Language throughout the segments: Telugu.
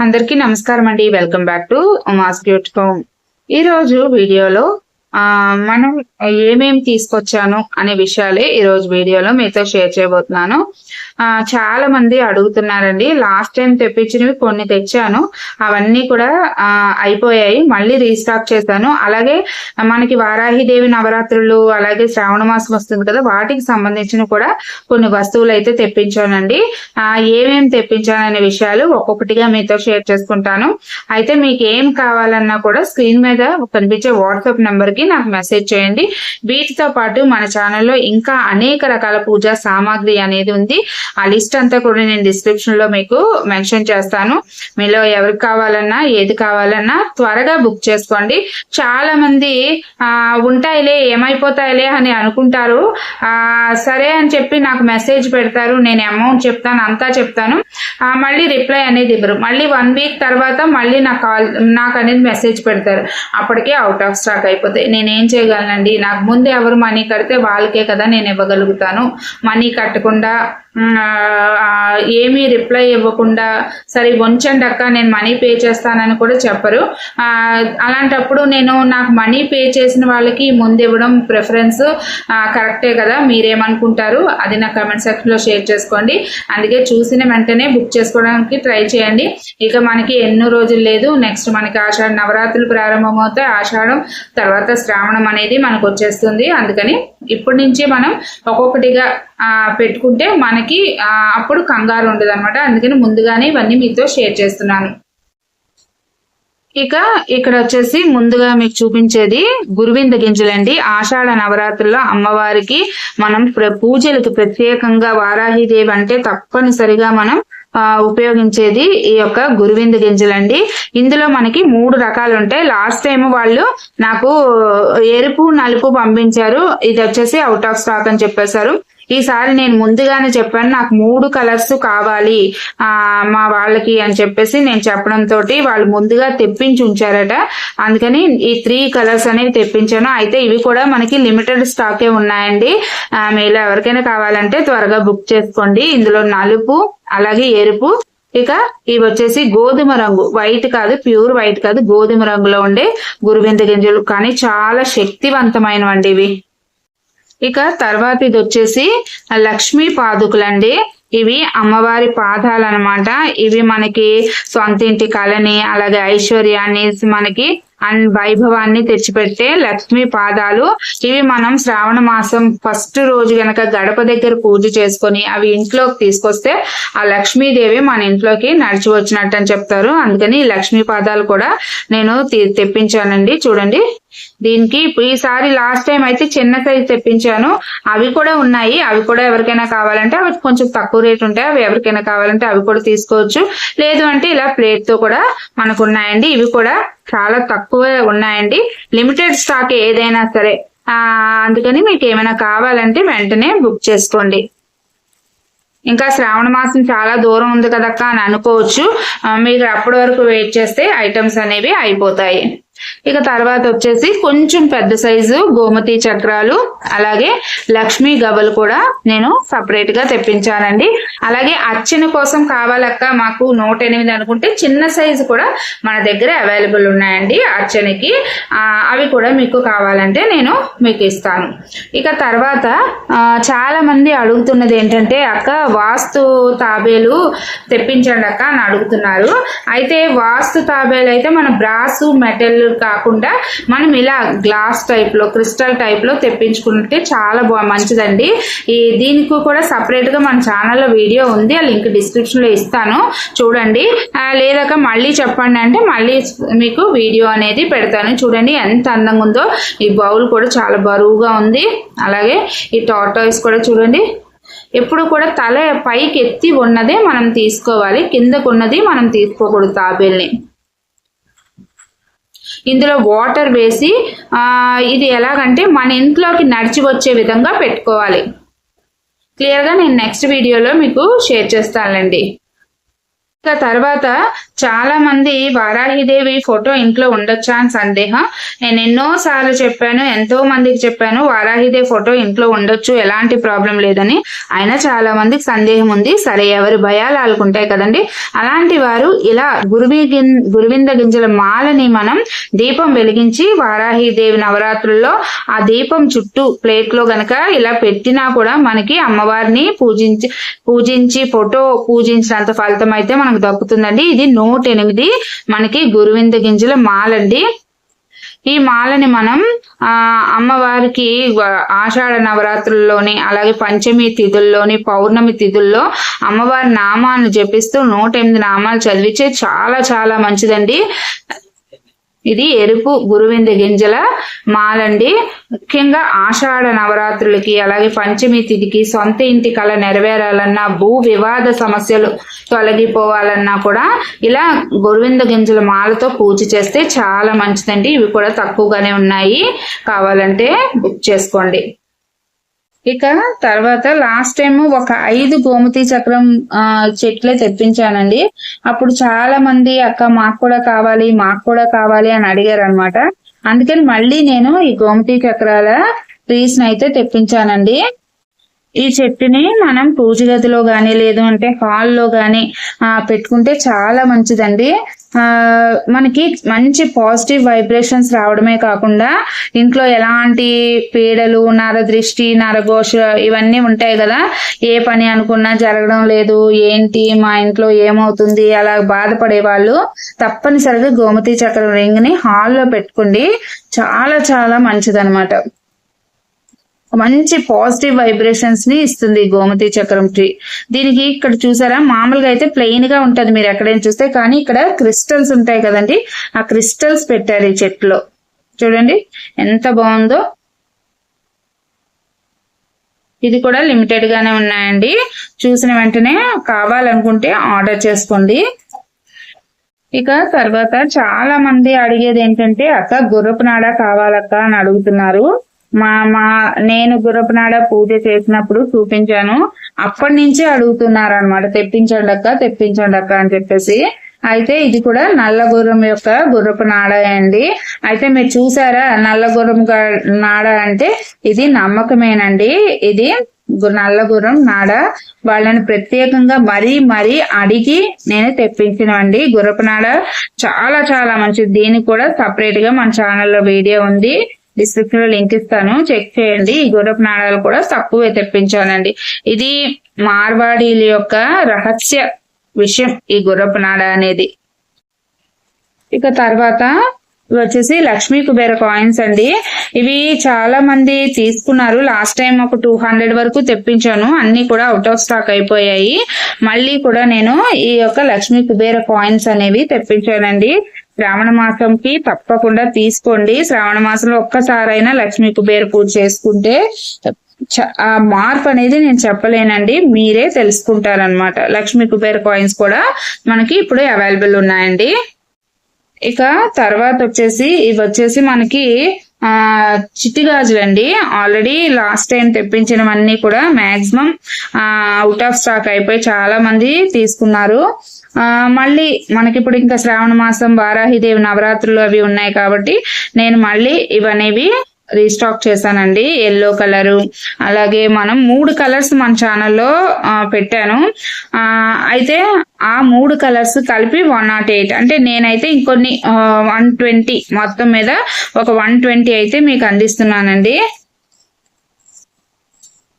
అందరికీ నమస్కారం అండి welcome back to mass beauty home ఈ రోజు వీడియోలో మనం ఏమేమి తీసుకొచ్చాను అనే విషయాలే ఈ రోజు వీడియోలో మీతో షేర్ చేయబోతున్నాను. ఆ చాలా మంది అడుగుతున్నారండి లాస్ట్ టైం తెప్పించినవి కొన్ని తెచ్చాను అవన్నీ కూడా అయిపోయాయి మళ్ళీ రీస్టాక్ చేశాను. అలాగే మనకి వారాహిదేవి నవరాత్రులు అలాగే శ్రావణ మాసం వస్తుంది కదా వాటికి సంబంధించిన కూడా కొన్ని వస్తువులు అయితే తెప్పించానండి ఏమేమి తెప్పించాననే విషయాలు ఒక్కొక్కటిగా మీతో షేర్ చేసుకుంటాను. అయితే మీకు ఏం కావాలన్నా కూడా స్క్రీన్ మీద కనిపించే వాట్సాప్ నెంబర్ కి నాకు మెసేజ్ చేయండి. వీటితో పాటు మన ఛానల్లో ఇంకా అనేక రకాల పూజా సామాగ్రి అనేది ఉంది. ఆ లిస్ట్ అంతా కూడా నేను డిస్క్రిప్షన్లో మీకు మెన్షన్ చేస్తాను. మీలో ఎవరికి కావాలన్నా ఏది కావాలన్నా త్వరగా బుక్ చేసుకోండి. చాలా మంది ఆ ఉంటాయిలే ఏమైపోతాయిలే అని అనుకుంటారు. ఆ సరే అని చెప్పి నాకు మెసేజ్ పెడతారు. నేను అమౌంట్ చెప్తాను అంతా చెప్తాను. ఆ మళ్ళీ రిప్లై అనేది ఇవ్వరు. మళ్ళీ వన్ వీక్ తర్వాత మళ్ళీ నాకు కాల్ నాకు అనేది మెసేజ్ పెడతారు. అప్పటికే అవుట్ ఆఫ్ స్టాక్ అయిపోతాయి. నేనేం చేయగలనండి? నాకు ముందు ఎవరు మనీ కడితే వాళ్ళకే కదా నేను ఇవ్వగలుగుతాను. మనీ కట్టకుండా ఏమీ రిప్లై ఇవ్వకుండా సరే ఉంచండి అక్క నేను మనీ పే చేస్తానని కూడా చెప్పరు. అలాంటప్పుడు నేను నాకు మనీ పే చేసిన వాళ్ళకి ముందు ఇవ్వడం ప్రిఫరెన్స్ కరెక్టే కదా? మీరేమనుకుంటారు? అది నా కమెంట్ సెక్షన్లో షేర్ చేసుకోండి. అందుకే చూసిన వెంటనే బుక్ చేసుకోవడానికి ట్రై చేయండి. ఇక మనకి ఎన్నో రోజులు లేదు. నెక్స్ట్ మనకి ఆషాఢ నవరాత్రులు ప్రారంభమవుతాయి. ఆషాఢం తర్వాత శ్రావణం అనేది మనకు వచ్చేస్తుంది. అందుకని ఇప్పటి నుంచి మనం ఒక్కొక్కటిగా పెట్టుకుంటే మనకి అప్పుడు కంగారు ఉండదు అనమాట అందుకని ముందుగానే ఇవన్నీ మీతో షేర్ చేస్తున్నాను. ఇక ఇక్కడ వచ్చేసి ముందుగా మీకు చూపించేది గురువింద గింజలండి. ఆషాఢ నవరాత్రుల్లో అమ్మవారికి మనం పూజలకు ప్రత్యేకంగా వారాహిదేవి అంటే తప్పనిసరిగా మనం ఉపయోగించేది ఈ యొక్క గురువింద గింజలండి ఇందులో మనకి మూడు రకాలు ఉంటాయి. లాస్ట్ టైం వాళ్ళు నాకు ఎరుపు నలుపు పంపించారు. ఇది వచ్చేసి అవుట్ ఆఫ్ స్టాక్ అని చెప్పేశారు. ఈసారి నేను ముందుగానే చెప్పాను నాకు మూడు కలర్స్ కావాలి ఆ మా వాళ్ళకి అని చెప్పేసి నేను చెప్పడంతో వాళ్ళు ముందుగా తెప్పించి ఉంచారట. అందుకని ఈ త్రీ కలర్స్ అనేవి తెప్పించాను. అయితే ఇవి కూడా మనకి లిమిటెడ్ స్టాకే ఉన్నాయండి. మీలో ఎవరికైనా కావాలంటే త్వరగా బుక్ చేసుకోండి. ఇందులో నలుపు అలాగే ఎరుపు. ఇక ఇవి వచ్చేసి గోధుమ రంగు. వైట్ కాదు ప్యూర్ వైట్ కాదు గోధుమ రంగులో ఉండే గురువింద గింజలు. కానీ చాలా శక్తివంతమైనవండి ఇవి. ఇక తర్వాత ఇది వచ్చేసి లక్ష్మీ పాదుకులండి. ఇవి అమ్మవారి పాదాలు అనమాట ఇవి మనకి సొంత ఇంటి కళని అలాగే ఐశ్వర్యాన్ని మనకి అండ్ వైభవాన్ని తెచ్చిపెట్టే లక్ష్మీ పాదాలు. ఇవి మనం శ్రావణ మాసం ఫస్ట్ రోజు గనక గడప దగ్గర పూజ చేసుకొని అవి ఇంట్లోకి తీసుకొస్తే ఆ లక్ష్మీదేవి మన ఇంట్లోకి నడిచి వచ్చినట్టు అని చెప్తారు. అందుకని లక్ష్మీ పాదాలు కూడా నేను తెప్పించానండి. చూడండి. దీనికి ఈసారి లాస్ట్ టైం అయితే చిన్న సైజ్ తెప్పించాను. అవి కూడా ఉన్నాయి. అవి కూడా ఎవరికైనా కావాలంటే అవి కొంచెం తక్కువ రేట్ ఉంటాయి. అవి ఎవరికైనా కావాలంటే అవి కూడా తీసుకోవచ్చు. లేదు అంటే ఇలా ప్లేట్తో కూడా మనకు ఉన్నాయండి ఇవి కూడా చాలా తక్కువ ఉన్నాయండి. లిమిటెడ్ స్టాక్ ఏదైనా సరే. అందుకని మీకు ఏమైనా కావాలంటే వెంటనే బుక్ చేసుకోండి. ఇంకా శ్రావణ మాసం చాలా దూరం ఉంది కదక్క అని అనుకోవచ్చు. మీరు అప్పటి వరకు వెయిట్ చేస్తే ఐటమ్స్ అనేవి అయిపోతాయి. ఇక తర్వాత వచ్చేసి కొంచెం పెద్ద సైజు గోమతి చక్రాలు అలాగే లక్ష్మీ గవ్వలు కూడా నేను సపరేట్గా తెప్పించానండి. అలాగే అర్చన కోసం కావాలక్క మాకు నూట ఎనిమిది అనుకుంటే చిన్న సైజు కూడా మన దగ్గర అవైలబుల్ ఉన్నాయండి అర్చనకి అవి కూడా మీకు కావాలంటే నేను మీకు ఇస్తాను. ఇక తర్వాత చాలా మంది అడుగుతున్నది ఏంటంటే అక్క వాస్తు తాబేలు తెప్పించండి అక్క అని అడుగుతున్నారు. అయితే వాస్తు తాబేలు అయితే మన బ్రాసు మెటల్ కాకుండా మనం ఇలా గ్లాస్ టైప్లో క్రిస్టల్ టైప్లో తెప్పించుకుంటే చాలా బా మంచిదండి. ఈ దీనికి కూడా సపరేట్గా మన ఛానల్లో వీడియో ఉంది. ఆ లింక్ డిస్క్రిప్షన్లో ఇస్తాను. చూడండి. లేదాక మళ్ళీ చెప్పండి అంటే మళ్ళీ మీకు వీడియో అనేది పెడతాను. చూడండి ఎంత అందంగా ఉందో. ఈ బౌల్ కూడా చాలా బరువుగా ఉంది. అలాగే ఈ టాటాయిస్ కూడా చూడండి. ఎప్పుడు కూడా తల పైకి ఎత్తి ఉన్నదే మనం తీసుకోవాలి. కిందకున్నది మనం తీసుకోకూడదు తాబేల్ని. ఇందులో వాటర్ వేసి ఇది ఎలాగంటే మన ఇంట్లోకి నడిచి వచ్చే విధంగా పెట్టుకోవాలి. క్లియర్గా నేను నెక్స్ట్ వీడియోలో మీకు షేర్ చేస్తానండి. తర్వాత చాలా మంది వారాహిదేవి ఫోటో ఇంట్లో ఉండొచ్చా అని సందేహం. నేను ఎన్నో సార్లు చెప్పాను ఎంతో మందికి చెప్పాను వారాహిదేవి ఫోటో ఇంట్లో ఉండొచ్చు ఎలాంటి ప్రాబ్లం లేదని. అయినా చాలా మందికి సందేహం ఉంది సరే ఎవరి భయాలు ఆలుకుంటాయి కదండి. అలాంటి వారు ఇలా గురువి గురువింద గింజల మాలని మనం దీపం వెలిగించి వారాహిదేవి నవరాత్రుల్లో ఆ దీపం చుట్టూ ప్లేట్లో గనక ఇలా పెట్టినా కూడా మనకి అమ్మవారిని పూజించి పూజించి ఫోటో పూజించినంత ఫలితం అయితే మనకు దక్కుతుందండి. ఇది నూట ఎనిమిది. మనకి గురువింద గింజల మాలండి. ఈ మాలని మనం ఆ అమ్మవారికి ఆషాఢ నవరాత్రుల్లోని అలాగే పంచమి తిథుల్లోని పౌర్ణమి తిథుల్లో అమ్మవారి నామాలను జపిస్తూ నూట ఎనిమిది నామాలు చదివితే చాలా చాలా మంచిదండి. ఇది ఎరుపు గురువింద గింజల మాలండి. ముఖ్యంగా ఆషాఢ నవరాత్రులకి అలాగే పంచమి తిథికి సొంత ఇంటి కళ నెరవేరాలన్నా భూ వివాద సమస్యలు తొలగిపోవాలన్నా కూడా ఇలా గురువింద గింజల మాలతో పూజ చేస్తే చాలా మంచిదండి. ఇవి కూడా తక్కువగానే ఉన్నాయి. కావాలంటే బుక్ చేసుకోండి. ఇక తర్వాత లాస్ట్ టైం ఒక ఐదు గోమతి చక్రం చెట్లే తెప్పించానండి. అప్పుడు చాలా మంది అక్క మాకు కూడా కావాలి మాకు కూడా కావాలి అని అడిగారు అనమాట అందుకని మళ్ళీ నేను ఈ గోమతి చక్రాల ట్రీస్ అయితే తెప్పించానండి. ఈ చెట్టుని మనం పూజ గదిలో గాని లేదు అంటే హాల్లో గాని ఆ, పెట్టుకుంటే చాలా మంచిదండి. మనకి మంచి పాజిటివ్ వైబ్రేషన్స్ రావడమే కాకుండా ఇంట్లో ఎలాంటి పీడలు నరదృష్టి నరఘోష ఇవన్నీ ఉంటాయి కదా. ఏ పని అనుకున్నా జరగడం లేదు ఏంటి మా ఇంట్లో ఏమవుతుంది అలా బాధపడే వాళ్ళు తప్పనిసరిగా గోమతి చక్రం రింగ్ని హాల్లో పెట్టుకోండి. చాలా చాలా మంచిదన్నమాట. మంచి పాజిటివ్ వైబ్రేషన్స్ని ఇస్తుంది గోమతి చక్రం ట్రీ. దీనికి ఇక్కడ చూసారా? మామూలుగా అయితే ప్లెయిన్గా ఉంటది. మీరు ఎక్కడైనా చూస్తే కానీ ఇక్కడ క్రిస్టల్స్ ఉంటాయి కదండి. ఆ క్రిస్టల్స్ పెట్టారు ఈ చెట్లో చూడండి. ఎంత బాగుందో. ఇది కూడా లిమిటెడ్ గానే ఉన్నాయండి. చూసిన వెంటనే కావాలనుకుంటే ఆర్డర్ చేసుకోండి. ఇక తర్వాత చాలా మంది అడిగేది ఏంటంటే అక్క గుర్రపు నాడ కావాలక్క? అని అడుగుతున్నారు. మా మా నేను గురపనాడ పూజ చేసినప్పుడు చూపించాను. అప్పటి నుంచే అడుగుతున్నారు అనమాట తెప్పించండి అక్క తెప్పించండి అక్క అని చెప్పేసి. అయితే ఇది కూడా నల్ల గుర్రం యొక్క గుర్రపు నాడ అండి. అయితే మీరు చూసారా నల్ల గుర్రం నాడ అంటే ఇది నమ్మకమేనండి. ఇది నల్ల గుర్రం నాడ. వాళ్ళని ప్రత్యేకంగా మరీ మరీ అడిగి నేను తెప్పించినవండి. గుర్రపు నాడ చాలా చాలా మంచిది. దీనికి కూడా సపరేట్గా మన ఛానల్లో వీడియో ఉంది. డిస్క్రిప్షన్లో లింక్ ఇస్తాను. చెక్ చేయండి. ఈ గుర్రపు నాడాలు కూడా తక్కువే తెప్పించానండి ఇది మార్వాడీల యొక్క రహస్య విషయం ఈ గుర్రపు నాడ అనేది. ఇక తర్వాత వచ్చేసి లక్ష్మీ కుబేర కాయిన్స్ అండి. ఇవి చాలా మంది తీసుకున్నారు. లాస్ట్ టైం ఒక టూ హండ్రెడ్ వరకు తెప్పించాను. అన్ని కూడా అవుట్ ఆఫ్ స్టాక్ అయిపోయాయి. మళ్ళీ కూడా నేను ఈ యొక్క లక్ష్మీ కుబేర కాయిన్స్ అనేవి తెప్పించానండి. శ్రావణ మాసంకి తప్పకుండా తీసుకోండి. శ్రావణ మాసంలో ఒక్కసారైనా లక్ష్మీ కుబేర పూజ చేసుకుంటే చ- ఆ మార్పు అనేది నేను చెప్పలేనండి. మీరే తెలుసుకుంటారనమాట లక్ష్మీ కుబేర కాయిన్స్ కూడా మనకి ఇప్పుడు అవైలబుల్ ఉన్నాయండి. ఇక తర్వాత వచ్చేసి ఇవి వచ్చేసి మనకి ఆ చిట్టి గాజులండి. ఆల్రెడీ లాస్ట్ టైం తెప్పించినవన్నీ కూడా మాక్సిమం అవుట్ ఆఫ్ స్టాక్ అయిపోయి చాలా మంది తీసుకున్నారు. మళ్ళీ మనకి ఇప్పుడు ఇంకా శ్రావణ మాసం వారాహిదేవి నవరాత్రులు అవి ఉన్నాయి కాబట్టి నేను మళ్ళీ ఇవనేవి రీస్టాక్ చేశానండి. ఎల్లో కలరు అలాగే మనం మూడు కలర్స్ మన ఛానల్లో పెట్టాను. అయితే ఆ మూడు కలర్స్ కలిపి వన్ నాట్ ఎయిట్. అంటే నేనైతే ఇంకొన్ని వన్ ట్వంటీ మొత్తం మీద ఒక వన్ ట్వంటీ అయితే మీకు అందిస్తున్నానండి.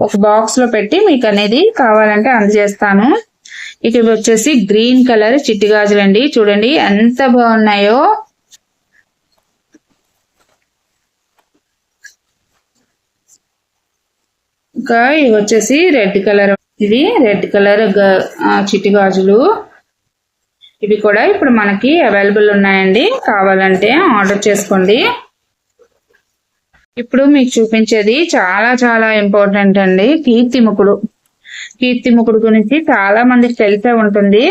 ఒక బాక్స్లో పెట్టి మీకు అనేది కావాలంటే అందజేస్తాను. ఇక ఇవి వచ్చేసి గ్రీన్ కలర్ చిట్టి గాజులండి. చూడండి ఎంత బాగున్నాయో. ఇంకా ఇవి వచ్చేసి రెడ్ కలర్ ఇవి రెడ్ కలర్ చిట్టి గాజులు. ఇవి కూడా ఇప్పుడు మనకి అవైలబుల్ ఉన్నాయండి. కావాలంటే ఆర్డర్ చేసుకోండి. ఇప్పుడు మీకు చూపించేది చాలా చాలా ఇంపార్టెంట్ అండి కీర్తిముఖుడు కీర్తిముఖుడు గురించి చాలా మందికి తెలిసే ఉంటుంది.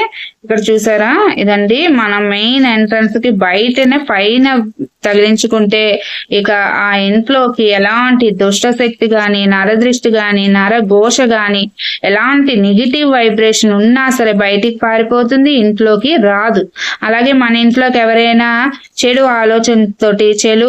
ఇక్కడ చూసారా? ఇదండి మన మెయిన్ ఎంట్రన్స్కి బయటనే పైన తగిలించుకుంటే ఇక ఆ ఇంట్లోకి ఎలాంటి దుష్టశక్తి గాని నరదృష్టి గాని నరఘోష గాని ఎలాంటి నెగిటివ్ వైబ్రేషన్ ఉన్నా సరే బయటికి పారిపోతుంది ఇంట్లోకి రాదు. అలాగే మన ఇంట్లోకి ఎవరైనా చెడు ఆలోచనతోటి చెడు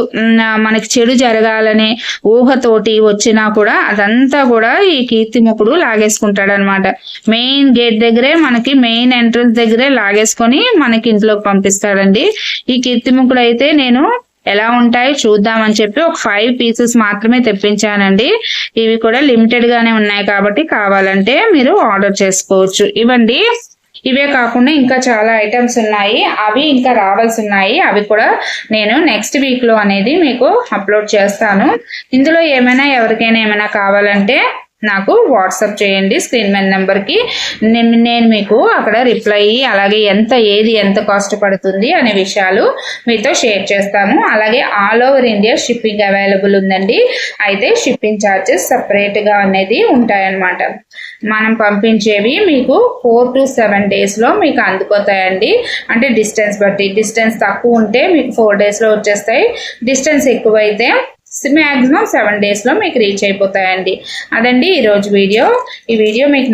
మనకి చెడు జరగాలనే ఊహతోటి వచ్చినా కూడా అదంతా కూడా ఈ కీర్తిముఖుడు లాగేసుకుంటాడు అనమాట మెయిన్ గేట్ దగ్గరే మనకి మెయిన్ ఎంట్రన్స్ దగ్గరే లాగేసుకొని మనకి ఇంట్లోకి పంపిస్తాడండి. ఈ కీర్తిముఖుడు అయితే నేను ఎలా ఉంటాయి చూద్దామని చెప్పి ఒక ఫైవ్ పీసెస్ మాత్రమే తెప్పించానండి. ఇవి కూడా లిమిటెడ్ గానే ఉన్నాయి కాబట్టి కావాలంటే మీరు ఆర్డర్ చేసుకోవచ్చు. ఇవ్వండి. ఇవే కాకుండా ఇంకా చాలా ఐటమ్స్ ఉన్నాయి. అవి ఇంకా రావాల్సి ఉన్నాయి. అవి కూడా నేను నెక్స్ట్ వీక్లో అనేది మీకు అప్లోడ్ చేస్తాను. ఇందులో ఏమైనా ఎవరికైనా ఏమైనా కావాలంటే నాకు వాట్సాప్ చేయండి స్క్రీన్ మీద నెంబర్కి. నేను నేను మీకు అక్కడ రిప్లై అలాగే ఎంత ఏది ఎంత కాస్ట్ పడుతుంది అనే విషయాలు మీతో షేర్ చేస్తాను. అలాగే all over India shipping available ఉందండి. అయితే షిప్పింగ్ ఛార్జెస్ సపరేట్గా అనేది ఉంటాయన్నమాట. మనం పంపించేవి మీకు ఫోర్ టు సెవెన్ డేస్లో మీకు అందుకోతాయండి. అంటే డిస్టెన్స్ బట్టి డిస్టెన్స్ తక్కువ ఉంటే మీకు ఫోర్ డేస్లో వచ్చేస్తాయి. డిస్టెన్స్ ఎక్కువైతే మ్యాక్సిమం సెవెన్ డేస్లో మీకు రీచ్ అయిపోతాయండి. అదండి ఈరోజు వీడియో ఈ వీడియో మీకు